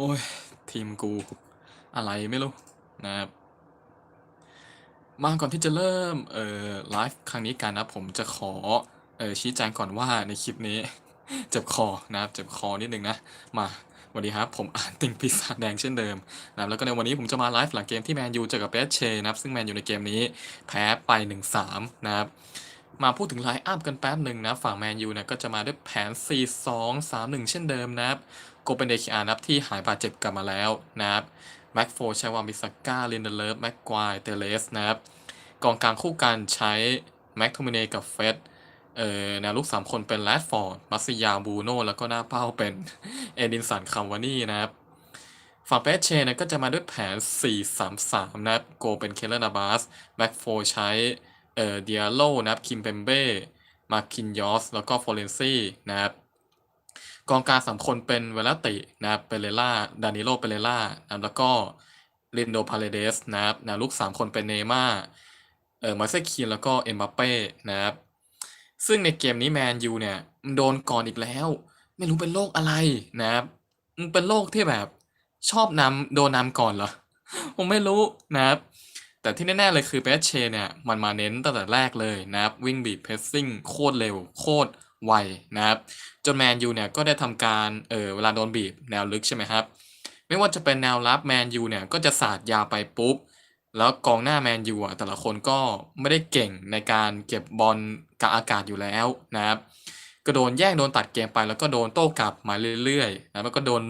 โอ้ย ทีมกูอะไรไม่รู้นะครับมาก่อนที่จะเริ่มเอ่อไลฟ์ครั้งนี้กันนะผมจะขอเอ่อชี้แจงก่อนว่าในคลิปนี้ เจ็บคอนะครับเจ็บคอนิดนึงนะ มาสวัสดีครับผมอ่านติงปีศาจแดงเช่นเดิมนะครับแล้วก็ในวันนี้ผมจะมาไลฟ์หลังเกมที่แมนยูเจอกับเปสเชนะครับซึ่งแมนยูในเกมนี้แพ้ไป 1-3 นะครับ มาพูดถึงไลน์อัพกันแป๊บหนึ่งนะ ฝั่งแมนยูเนี่ยก็จะมาด้วยแผน 4-2-3-1 เช่นเดิมนะครับโกเป็นเดคิอานับที่หายบาดเจ็บกลับมาแล้วนะครับแบ็กโฟใช้วามิสก้าลินเดเลฟแม็กควายเตเลสนะครับกองกลางคู่กันใช้แม็กโทมิเนกับเฟสเอ่อแนวลุก3 คนเป็นแรดฟอร์ดมัสยาบูโนแล้วก็หน้าเป้าเป็นเอดินสันคาวานี่นะครับฝั่งเปสเชนะก็จะมาด้วยแผน 4-3-3 นะครับ โกเป็นเคเลอร์นาบาสแบ็กโฟใช้ เอ่อเดียโลนะครับคิมเปมเบ้มาคินยอสแล้วก็ฟอเรนซี่นะครับกองกลางสามคนเป็นเวลตินะครับเปเรล่าดานิโลเปเรล่านะครับแล้วก็ลินโดพาเลเดสนะครับนวลุกสามคนเป็นเนย์ม่าเอ่อมาเซคีนแล้วก็เอ็มบัปเป้นะครับซึ่งในเกมนี้แมนยูเนี่ยมันโดนก่อนอีกแล้ว ไม่รู้เป็นโรคอะไรนะครับมันเป็นโรคที่แบบชอบนำโดนนำก่อนเหรอผมไม่รู้นะครับ แต่ที่แน่ ๆ เลยคือเปสเชเนี่ยมันมาเน้นตั้งแต่แรกเลยนะครับ วิ่งบีบเพสซิ่งโคตรเร็ว โคตรไวนะครับจนแมนยูเนี่ยก็ได้ทำการเออเวลาโดนบีบแนวลึกใช่ไหมครับ ไม่ว่าจะเป็นแนวรับแมนยูเนี่ยก็จะสาดยาวไปปุ๊บ แล้วกองหน้าแมนยูอะแต่ละคนก็ไม่ได้เก่งในการเก็บบอลกลางอากาศอยู่แล้วนะครับก็โดนแย่งโดนตัดเกมไปแล้วก็โดนโต้กลับมาเรื่อยๆนะแล้วก็โดน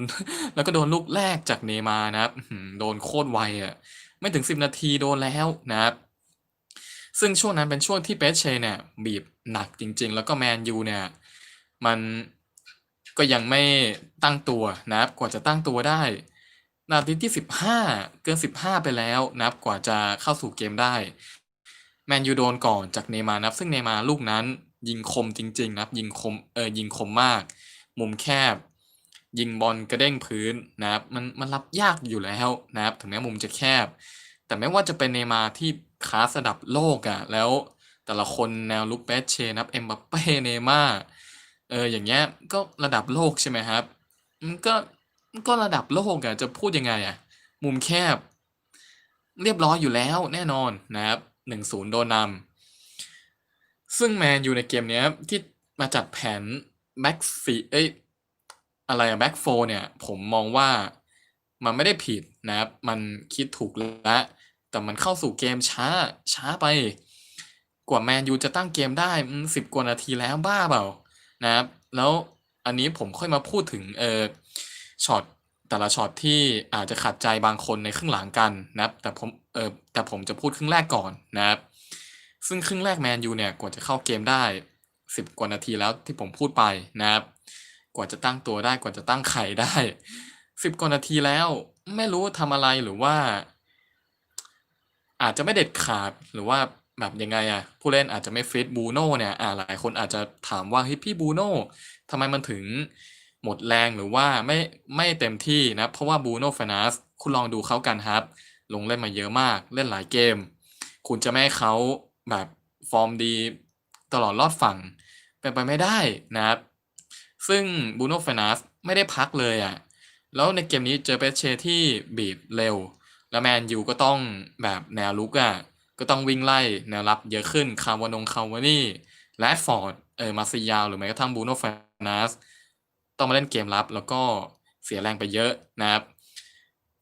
แล้วก็โดนลูกแรกจากเนย์มานะครับโดนโคตรไวอะ ไม่ถึง 10 นาทีโดนแล้วนะครับ ซึ่งช่วงนั้นเป็นช่วงที่เปสเชเนี่ยบีบหนักจริง ๆ แล้วก็แมนยูเนี่ยมันก็ยังไม่ตั้งตัวนะครับกว่าจะตั้งตัวได้นาทีที่ 15 เกิน 15 ไปแล้วนะครับกว่าจะเข้าสู่เกมได้ แมนยูโดนก่อนจากเนมานับ ซึ่งเนมาร์ลูกนั้นยิงคมจริง ๆ นะครับ ยิงคมเออยิงคมมาก มุมแคบ ยิงบอลกระเด้งพื้นนะครับมันมันรับยากอยู่แล้วนะครับถึงแม้มุมจะแคบ แต่ไม่ว่าจะเป็นเนมาที่คลาสระดับโลกอะ่ะแล้วแต่ละคนแนวลุกเปสเชนับเอ็มบัปเป้เนมาเอออย่างเงี้ยก็ระดับโลกใช่ไหมครับมันก็มันก็ระดับโลกอะจะพูดยังไงอะมุมแคบ เรียบร้อยอยู่แล้วแน่นอนนะครับหนึ่งศูนย์โดนนำซึ่งแมนอยู่ในเกมเนี้ยที่มาจัดแผนแบ็กสีเอ้ย อะไรอะแบ็กโฟเนี่ย ผมมองว่ามันไม่ได้ผิดนะครับ มันคิดถูกแล้ว แต่มันเข้าสู่เกมช้าช้าไป กว่าแมนยูจะตั้งเกมได้สิบกว่านาทีแล้วบ้าเปล่านะครับ แล้วอันนี้ผมค่อยมาพูดถึงเออช็อตแต่ละช็อตที่อาจจะขัดใจบางคนในครึ่งหลังกันนะครับ แต่ผมเออแต่ผมจะพูดครึ่งแรกก่อนนะครับ ซึ่งครึ่งแรกแมนยูเนี่ยกว่าจะเข้าเกมได้สิบกว่านาทีแล้วที่ผมพูดไปนะครับ กว่าจะตั้งตัวได้กว่าจะตั้งไข่ได้สิบกว่านาทีแล้ว ไม่รู้ทำอะไรหรือว่า อาจจะไม่เด็ดขาดหรือว่าแบบยังไงอะผู้เล่นอาจจะไม่ฟิตบูโน่เนี่ยอ่าหลายคนอาจจะถามว่าเฮ้ยพี่บูโน่ทำไมมันถึงหมดแรงหรือว่าไม่ไม่เต็มที่นะ เพราะว่าบูโน่ฟนัสคุณลองดูเขากันครับ ลงเล่นมาเยอะมากเล่นหลายเกม คุณจะไม่ให้เขาแบบฟอร์มดีตลอดรอดฝั่งเป็นไปไม่ได้นะครับ ซึ่งบูโน่ฟานัสไม่ได้พักเลยอะ่ะ แล้วในเกมนี้เจอเปเชที่บีบเร็ว แล้วแมนยูก็ต้องแบบแนวลุกอะ่ะ ก็ต้องวิ่งไล่แนวรับเยอะขึ้น คาวานงคาวานี่แรดฟอร์ด เออมาซิยาว หรือแม้กระทั่งบูโน่ฟานัสต้องมาเล่นเกมรับแล้วก็เสียแรงไปเยอะนะครับ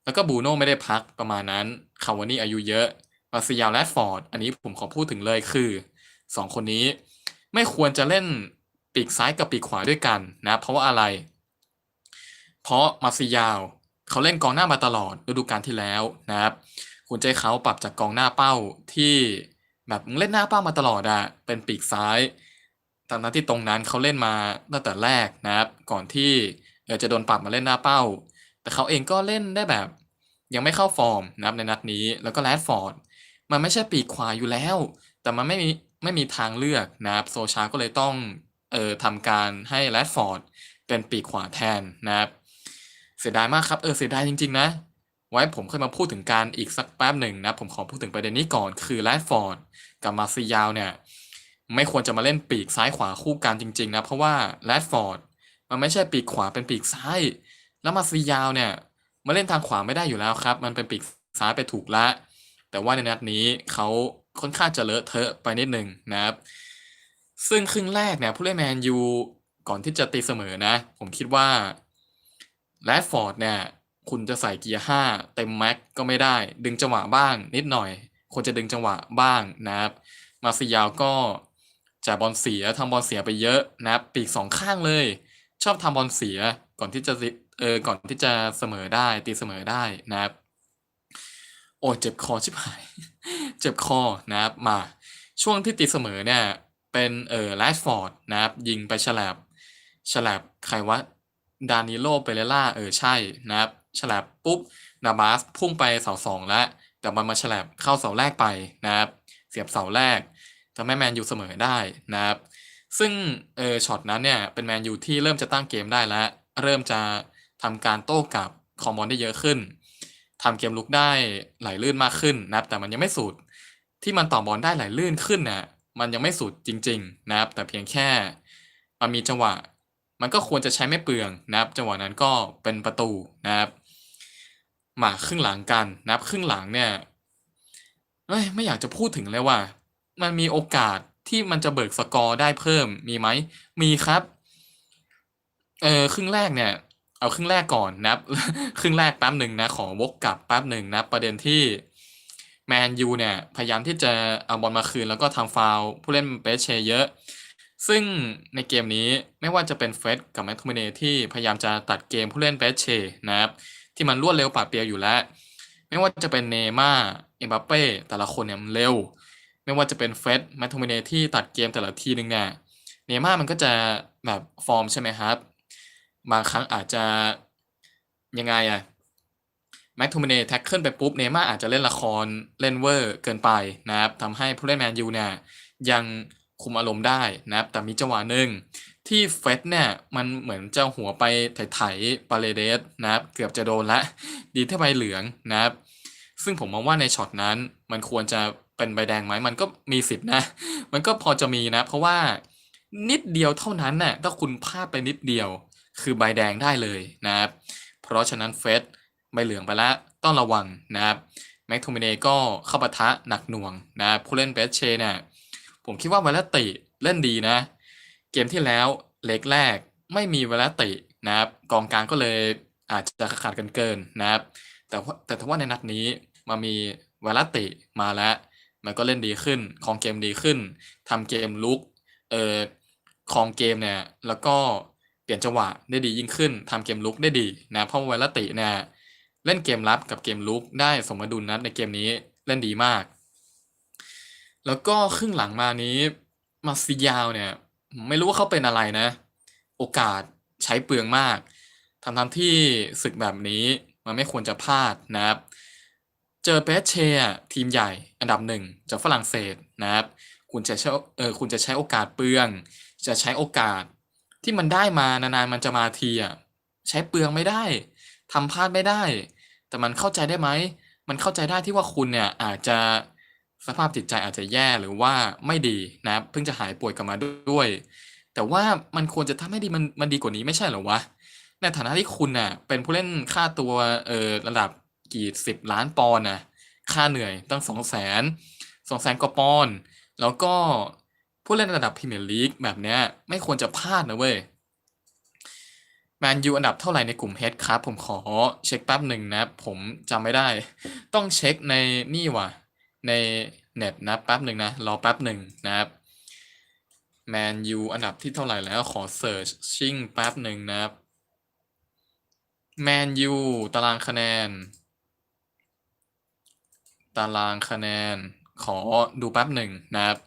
แล้วก็บูโน่ไม่ได้พักประมาณนั้น คาวานี่อายุเยอะ มาซิยาวแรดฟอร์ด อันนี้ผมขอพูดถึงเลยคือสองคนนี้ไม่ควรจะเล่น ปีกซ้ายกับปีกขวาด้วยกันนะเพราะว่าอะไร เพราะมาซิยาวเขาเล่นกองหน้ามาตลอดฤดูกาลที่แล้วนะครับคุณใจเขาปรับจากกองหน้าเป้าที่แบบเล่นหน้าเป้ามาตลอดอะเป็นปีกซ้ายตอนนั้นที่ตรงนั้นเขาเล่นมาตั้งแต่แรกนะครับ ก่อนที่เจะโดนปรับมาเล่นหน้าเป้า แต่เขาเองก็เล่นได้แบบ ยังไม่เข้าฟอร์มนะครับในนัดนี้แล้วก็แรดฟอร์ดมันไม่ใช่ปีกขวาอยู่แล้ว แต่มันไม่มีไม่มีทางเลือกนะครับโซชาก็เลยต้อง เออทำการให้แรดฟอร์ดเป็นปีกขวาแทนนะครับ เสียดายมากครับ เออเสียดายจริง ๆ นะ ไว้ผมค่อยมาพูดถึงการอีกสักแป๊บหนึ่งนะ ผมขอพูดถึงประเด็นนี้ก่อน คือแรดฟอร์ดกับมาซิยาวเนี่ย ไม่ควรจะมาเล่นปีกซ้ายขวาคู่กันจริง ๆ นะ เพราะว่าแรดฟอร์ดมันไม่ใช่ปีกขวาเป็นปีกซ้าย แล้วมาซิยาวเนี่ยมาเล่นทางขวาไม่ได้อยู่แล้วครับ มันเป็นปีกซ้ายไปถูกละ แต่ว่าในนัดนี้เขาค่อนข้างจะเลอะเทอะไปนิดหนึ่งนะครับ ซึ่งครึ่งแรกเนี่ยผู้เล่นแมนยูก่อนที่จะตีเสมอนะ ผมคิดว่าแรดฟอร์ดเนี่ยคุณจะใส่เกียร์ห้าเต็มแม็กก็ไม่ได้ ดึงจังหวะบ้างนิดหน่อยควรจะดึงจังหวะบ้างนะครับ มาซิยาวก็จ่ายบอลเสียทำบอลเสียไปเยอะนะครับปีกสองข้างเลย ชอบทำบอลเสียก่อนที่จะเออก่อนที่จะเสมอได้ตีเสมอได้นะครับ โอ้เจ็บคอชิบหาย เจ็บคอนะครับมา ช่วงที่ตีเสมอเนี่ย เป็นเออแรดฟอร์ดนะครับ ยิงไปฉลับฉลับใครวะดานิโลเปเรล่าเออใช่นะครับฉลับปุ๊บนาบาสพุ่งไปเสาสองแล้ว แต่มันมาฉลับเข้าเสาแรกไปนะครับ เสียบเสาแรกทำให้แมนยูเสมอได้นะครับ ซึ่งเออช็อตนั้นเนี่ยเป็นแมนยูที่เริ่มจะตั้งเกมได้แล้ว เริ่มจะทำการโต้กลับคอมบอลได้เยอะขึ้นทำเกมลุกได้ไหลลื่นมากขึ้นนะครับแต่มันยังไม่สุดที่มันต่อบอลได้ไหลลื่นขึ้นน่ะ มันยังไม่สุดจริง ๆ นะครับ แต่เพียงแค่มันมีจังหวะ มันก็ควรจะใช้ไม่เปลืองนะครับ จังหวะนั้นก็เป็นประตูนะครับ มาครึ่งหลังกันนะครับครึ่งหลังเนี่ยไม่อยากจะพูดถึงเลยว่า มันมีโอกาสที่มันจะเบิกสกอร์ได้เพิ่มมีไหมมีครับเออครึ่งแรกเนี่ย เอาครึ่งแรกก่อนนะครับ ครึ่งแรกแป๊บหนึ่งนะ ขอวกกลับแป๊บหนึ่งนะ ประเด็นที่ แมนยูเนี่ย พยายามที่จะเอาบอลมาคืน แล้วก็ทำฟาวล์ผู้เล่นเปเชเยอะ ซึ่งในเกมนี้ไม่ว่าจะเป็นเฟสกับแมคโทมิเนที่พยายามจะตัดเกมผู้เล่นเปเชนะครับ ที่มันรวดเร็วปาดเปรียวอยู่แล้ว ไม่ว่าจะเป็นเนม่าเอ็มบัปเป้แต่ละคนเนี่ยมันเร็ว ไม่ว่าจะเป็นเฟสแมคโทมิเนที่ตัดเกมแต่ละทีนึงเนี่ยเนม่ามันก็จะแบบฟอร์มใช่ไหมครับ บางครั้งอาจจะยังไงอะ แม็กทูมิเนแท็กเกิลไปปุ๊บเนม่าอาจจะเล่นละครเล่นเวอร์เกินไปนะครับทำให้ผู้เล่นแมนยูเนี่ยยังคุมอารมณ์ได้นะครับแต่มีจังหวะหนึ่งที่เฟสเนี่ยมันเหมือนจะหัวไปไถๆปาเลเดสนะครับเกือบจะโดนละ ดีที่ใบเหลืองนะครับ ซึ่งผมมองว่าในช็อตนั้นมันควรจะเป็นใบแดงไหมมันก็มีสิทธินะ มันก็พอจะมีนะ เพราะว่านิดเดียวเท่านั้นน่ะถ้าคุณพลาดไปนิดเดียวคือใบแดงได้เลยนะครับ เพราะฉะนั้นเฟส ใบเหลืองไปแล้วต้องระวังนะครับแม็กโทมิเนก็เข้าปะทะหนักหน่วงนะผู้เล่นเบสเชเนี่ยผมคิดว่าเวลาติเล่นดีนะ เกมที่แล้วเล็กแรกไม่มีเวลาตินะครับกองกลางก็เลยอาจจะขาดกันเกินนะครับ แต่ว่าแต่ถ้าว่าในนัดนี้มามีเวลาติมาแล้ว มันก็เล่นดีขึ้นคองเกมดีขึ้นทำเกมลุกเอ่อคองเกมเนี่ยแล้วก็เปลี่ยนจังหวะได้ดียิ่งขึ้นทำเกมลุกได้ดีนะเพราะเวลาติเนี่ย เล่นเกมรับกับเกมลุกได้สมดุลนะในเกมนี้เล่นดีมาก แล้วก็ครึ่งหลังมานี้มาซิยาวเนี่ย ไม่รู้ว่าเขาเป็นอะไรนะ โอกาสใช้เปลืองมากทำทำที่ศึกแบบนี้มันไม่ควรจะพลาดนะครับ เจอเปสเชียทีมใหญ่อันดับหนึ่งจากฝรั่งเศสนะครับ คุณจะใช้เออคุณจะใช้โอกาสเปลือง จะใช้โอกาสที่มันได้มานานๆมันจะมาทีอะใช้เปลืองไม่ได้ทำพลาดไม่ได้ แต่มันเข้าใจได้ไหม มันเข้าใจได้ที่ว่าคุณเนี่ยอาจจะสภาพจิตใจอาจจะแย่หรือว่าไม่ดีนะเพิ่งจะหายป่วยกลับมาด้วย แต่ว่ามันควรจะทำให้ดีมันมันดีกว่านี้ไม่ใช่เหรอวะในฐานะที่คุณน่ะเป็นผู้เล่นค่าตัวเออระดับกี่สิบล้านปอนด์นะค่าเหนื่อยตั้งสองแสนสองแสนกว่าปอนด์แล้วก็ผู้เล่นระดับพรีเมียร์ลีกแบบเนี้ยไม่ควรจะพลาดนะเว้ย แมนยูอันดับเท่าไหร่ในกลุ่มเฮดครับ ผมขอเช็คแป๊บหนึ่งนะ ผมจำไม่ได้ ต้องเช็คในนี่ว่ะ ในเน็ตนะแป๊บหนึ่งนะ รอแป๊บหนึ่งนะครับแมนยูอันดับที่เท่าไหร่แล้วขอเสิร์ชชิ่งแป๊บหนึ่งนะครับแมนยูตารางคะแนน ตารางคะแนน ขอดูแป๊บหนึ่งนะครับ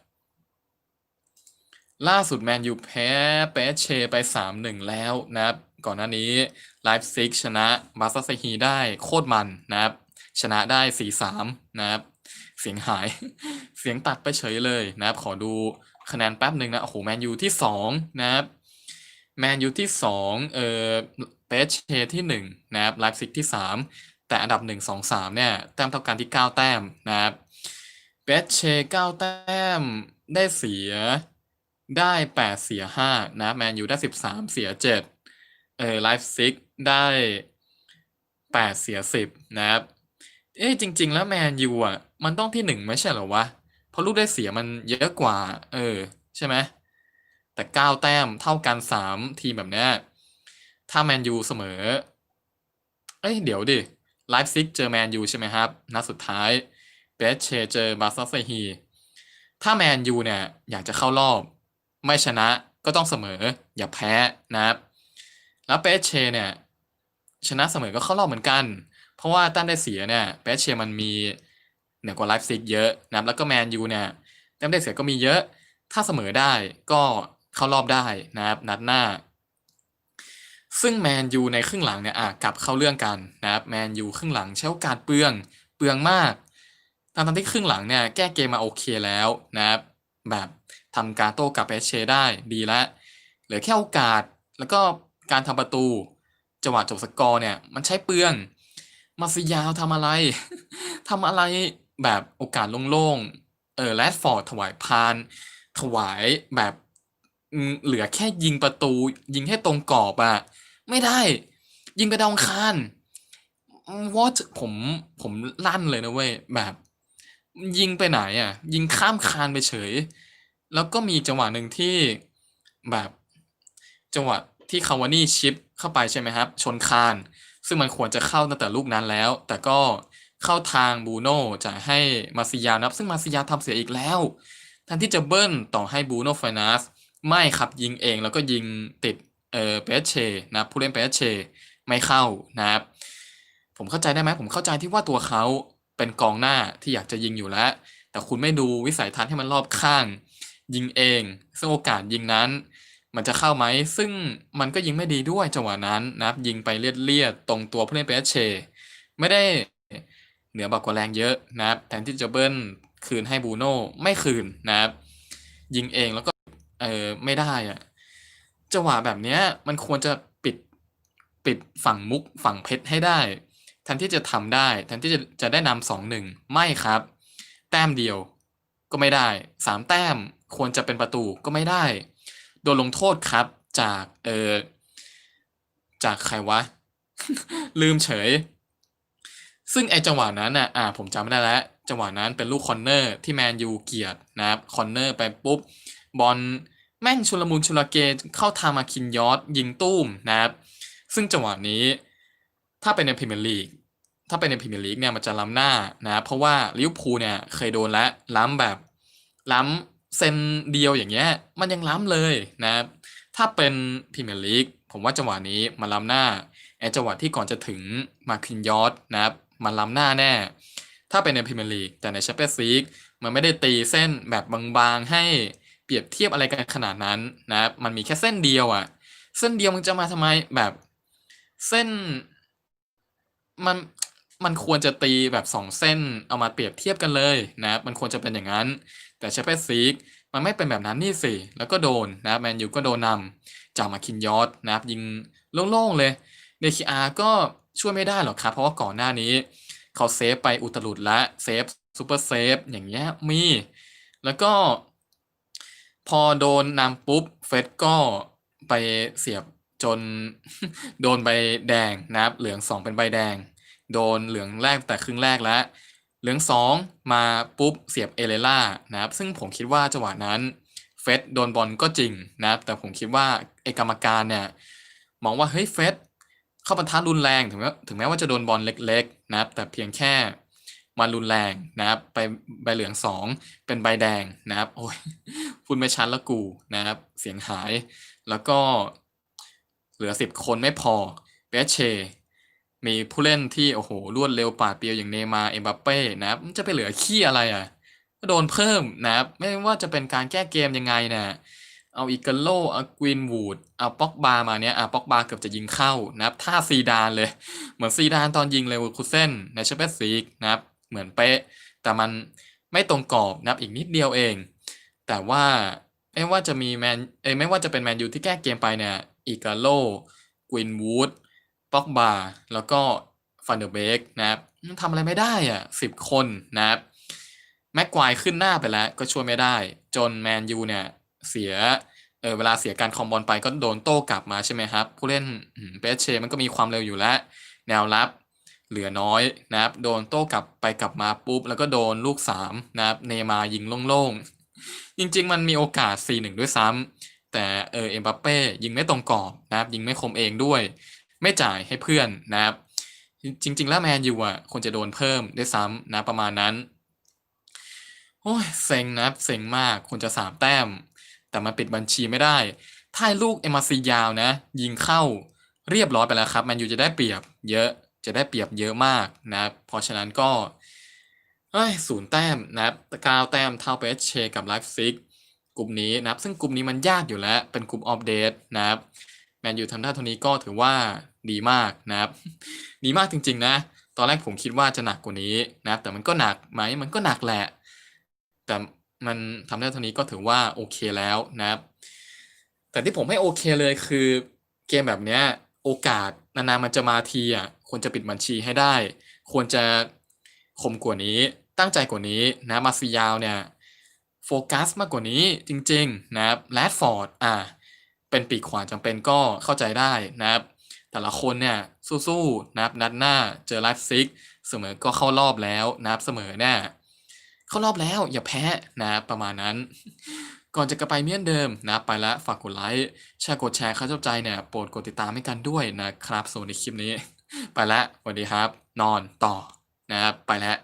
ล่าสุดแมนยูแพ้เปเชไป 3-1 แล้วนะครับ ก่อนหน้านี้ไลฟ์ซิกชนะบาซาเซฮีได้โคตรมันนะครับ ชนะได้4-3นะครับเสียงหาย เสียงตัดไปเฉยเลยนะครับ ขอดูคะแนนแป๊บหนึ่งนะโอ้โหแมนยูที่2นะครับแมนยูที่2เออเปเชที่1นะครับไลฟ์ซิกที่3แต่อันดับ1 2 3เนี่ยแต้มเท่ากันที่9แต้มนะครับเปเช9แต้มได้เสียได้แปดเสียห้านะแมนยูได้สิบสามเสียเจ็ด เออไลฟ์ซิกได้8เสีย10นะครับ เอ๊ะจริง ๆ แล้วแมนยูอะ มันต้องที่1ไม่ใช่เหรอวะ?เพราะลูกได้เสียมันเยอะกว่า เออ ใช่ไหม?แต่9แต้มเท่ากัน3ทีมแบบเนี้ยถ้าแมนยูเสมอ เอ๊ะเดี๋ยวดิ Leipzig เจอแมนยูใช่ไหมครับนัดสุดท้าย PSG เชเจอ Basaksehir ถ้าแมนยูเนี่ย อยากจะเข้ารอบ ไม่ชนะก็ต้องเสมอ อย่าแพ้นะครับ แล้ว PSG เนี่ยชนะเสมอก็เข้ารอบเหมือนกัน เพราะว่าต้มได้เสียเนี่ย PSG มันมีเหนือกว่า Leipzig เยอะนะแล้วก็แมนยูเนี่ยแต้มได้เสียก็มีเยอะ ถ้าเสมอได้ก็เข้ารอบได้นะครับนัดหน้า ซึ่งแมนยูในครึ่งหลังเนี่ยอ่ากลับเข้าเรื่องกันนะครับแมนยูครึ่งหลังใช้โอกาสเปลืองเปลืองมากทั้งๆที่ครึ่งหลังเนี่ยแก้เกมมาโอเคแล้วนะครับแบบทำการโต้กลับ PSG ได้ดีแล้วเหลือแค่โอกาสแล้วก็ การทำประตู จังหวะจบสกอร์เนี่ย มันใช้เปลือง Martial ทำอะไร ทำอะไรแบบโอกาสโล่งๆ เออ Rashford ถวายพาน ถวายแบบเหลือแค่ยิงประตู ยิงให้ตรงกรอบอะไม่ได้ ยิงไปดาวคารอืม what ผมผมลั่นเลยนะเว้ย แบบ ยิงไปไหนอะยิงข้ามคานไปเฉย แล้วก็มีจังหวะหนึ่งที่แบบจังหวะ ที่ Cavani ชิปเข้าไปใช่ไหมครับ ชนคาน ซึ่งมันควรจะเข้าตั้งแต่ลูกนั้นแล้ว แต่ก็เข้าทาง Bruno จ่ายให้ Martial นะครับ ซึ่ง Martial ทำเสียอีกแล้วแทนที่จะเบิ้ลต่อให้ Bruno Fernandes ไม่ครับยิงเองแล้วก็ยิงติดเอ่อ PSG นะครับผู้เล่น PSG ไม่เข้านะครับ ผมเข้าใจได้ไหมผมเข้าใจที่ว่าตัวเขาเป็นกองหน้าที่อยากจะยิงอยู่แล้ว แต่คุณไม่ดูวิสัยทัศน์ให้มันรอบข้าง ยิงเองซึ่งโอกาสยิงนั้น มันจะเข้าไหม ซึ่งมันก็ยิงไม่ดีด้วยจังหวะนั้นนะครับ ยิงไปเลียดๆตรงตัวผู้เล่น PSG ไม่ได้เหนือบากกว่าแรงเยอะนะครับ แทนที่จะเบิ้ลคืนให้ Bruno ไม่คืนนะครับ ยิงเองแล้วก็เออไม่ได้อะจังหวะแบบเนี้ยมันควรจะปิดปิดฝั่งมุกฝั่งเพชรให้ได้แทนที่จะทำได้แทนที่จะจะได้นำ2-1ไม่ครับ แต้มเดียวก็ไม่ได้3แต้มควรจะเป็นประตูก็ไม่ได้ โดนลงโทษครับจากเออจากใครวะ ลืมเฉย ซึ่งไอจังหวะนั้นน่ะอ่าผมจำไม่ได้แล้ว จังหวะนั้นเป็นลูกคอร์เนอร์ที่แมนยูเกียดนะครับคอร์เนอร์ไปปุ๊บบอลแม่งชุลมุนชุลเกเข้าทาง Marquinhos ยิงตู้มนะครับ ซึ่งจังหวะนี้ ถ้าเป็นในพรีเมียร์ลีกถ้าเป็นในพรีเมียร์ลีกเนี่ยมันจะล้ำหน้านะครับเพราะว่าลิเวอร์พูลเนี่ยเคยโดนแล้วล้ำแบบล้ำ เซนเดียวอย่างเงี้ยมันยังล้ำเลยนะครับถ้าเป็นพรีเมียร์ลีกผมว่าจังหวะนี้มันล้ำหน้าไอ้จังหวะที่ก่อนจะถึง Marquinhos นะครับมันล้ำหน้าแน่ ถ้าเป็นในพรีเมียร์ลีกแต่ใน Champions League มันไม่ได้ตีเส้นแบบบางๆให้เปรียบเทียบอะไรกันขนาดนั้นนะครับมันมีแค่เส้นเดียวอะเส้นเดียวมึงจะมาทำไมแบบเส้นมันมันควรจะตีแบบ 2 เส้นเอามาเปรียบเทียบกันเลยนะครับมันควรจะเป็นอย่างงั้น แต่ Champions League มันไม่เป็นแบบนั้นนี่สิ แล้วก็โดนนะครับแมนยูก็โดนนำจาก Marquinhos นะครับยิงโล่งๆเลย DKR ก็ช่วยไม่ได้หรอกครับ เพราะว่าก่อนหน้านี้เขาเซฟไปอุตลุดแล้วเซฟซูเปอร์เซฟอย่างเงี้ยมี แล้วก็ พอโดนนำปุ๊บ Fred ก็ไปเสียบจนโดนใบแดงนะครับ เหลือง2เป็นใบแดง โดนเหลืองแรกแต่ครึ่งแรกแล้ว เหลือง 2 มาปุ๊บเสียบ Herrera นะครับซึ่งผมคิดว่าจังหวะนั้น Fred โดนบอลก็จริงนะครับแต่ผมคิดว่าไอ้กรรมการเนี่ยมองว่าเฮ้ย Fred เข้าปะทะรุนแรงถึงแม้ถึงแม้ว่าจะโดนบอลเล็กๆนะครับแต่เพียงแค่มันรุนแรงนะครับไปใบเหลือง 2 เป็นใบแดงนะครับโอ๊ยพูดไม่ชัดแล้วกูนะครับเสียงหายแล้วก็เหลือ 10 คนไม่พอ PSG มีผู้เล่นที่โอ้โฮรวดเร็วปาดเปรียวอย่าง Neymar Mbappe นะครับมันจะไปเหลือขี้อะไรอะก็โดนเพิ่มนะครับ ไม่ว่าจะเป็นการแก้เกมยังไงเนี่ยเอา Ighalo เอา Greenwood เอา Pogba มาเนี่ยอ่า Pogba เกือบจะยิงเข้านะครับท่าซีดานเลย เหมือนซีดานตอนยิง Leverkusen ใน Champions League นะครับ เหมือนเป๊ะ แต่มันไม่ตรงกรอบนะครับอีกนิดเดียวเอง แต่ว่าไม่ว่าจะมีแมนเอไม่ว่าจะเป็นแมนยูที่แก้เกมไปเนี่ยอีกาโลกวินวูด Ighalo Greenwood Pogba แล้วก็ Van de Beek นะครับทำอะไรไม่ได้อะ10คนนะครับ Maguire ขึ้นหน้าไปแล้ว ก็ช่วยไม่ได้ จนแมนยูเนี่ยเสียเออเวลาเสียการคองบอลไปก็โดนโต้กลับมาใช่ไหมครับ ผู้เล่นอื้อฮือ PSG มันก็มีความเร็วอยู่แล้ว แนวรับเหลือน้อยนะครับ โดนโต้กลับไปกลับมาปุ๊บ แล้วก็โดนลูก3นะครับเนมายิงโล่งๆ จริงๆ มันมีโอกาส 4-1 ด้วยซ้ำแต่เออเอ็มบัปเป้ยิงไม่ตรงกรอบนะครับ ยิงไม่คมเองด้วย ไม่จ่ายให้เพื่อนนะครับ จริง ๆ แล้วแมนยูอะควรจะโดนเพิ่มได้ซ้ำนะประมาณนั้น โอ้ยเซ็งนับเซ็งมากควรจะ3แต้ม แต่มันปิดบัญชีไม่ได้ ถ้าลูกเอ็มาซียาวนะ ยิงเข้าเรียบร้อยไปแล้วครับแมนยูจะได้เปรียบเยอะจะได้เปรียบเยอะมากนะครับเพราะฉะนั้นก็เอ้ยศูนย์แต้มนะครับเก้าแต้มเท่าเปเชกับไลฟ์ซิกกลุ่มนี้นะครับ ซึ่งกลุ่มนี้มันยากอยู่แล้ว เป็นกลุ่มออฟเดตนะครับ แมนยูทำได้เท่านี้ก็ถือว่าดีมากนะครับ ดีมากจริง ๆ นะ ตอนแรกผมคิดว่าจะหนักกว่านี้นะครับ แต่มันก็หนักไหมมันก็หนักแหละ แต่มันทำได้เท่านี้ก็ถือว่าโอเคแล้วนะครับ แต่ที่ผมไม่โอเคเลยคือเกมแบบเนี้ยโอกาสนานๆมันจะมาทีอะควรจะปิดบัญชีให้ได้ ควรจะคมกว่านี้ตั้งใจกว่านี้นะมาซิยาวเนี่ยโฟกัสมากกว่านี้จริง ๆ นะครับแรดฟอร์ดอะ เป็นปีกขวาจำเป็นก็เข้าใจได้นะครับ แต่ละคนเนี่ยสู้ๆนะครับนัดหน้าเจอไลฟ์ซิก เสมอก็เข้ารอบแล้วนะครับเสมอแน่เข้ารอบแล้วอย่าแพ้นะประมาณนั้น ก่อนจะกลับไปเมียนเดิมนะไปแล้วฝากกดไลค์แชร์กดแชร์เข้าเจ้าใจเนี่ยโปรดกดติดตามให้กันด้วยนะครับส่วนในคลิปนี้ ไปแล้วสวัสดีครับ นอนต่อนะครับไปแล้ว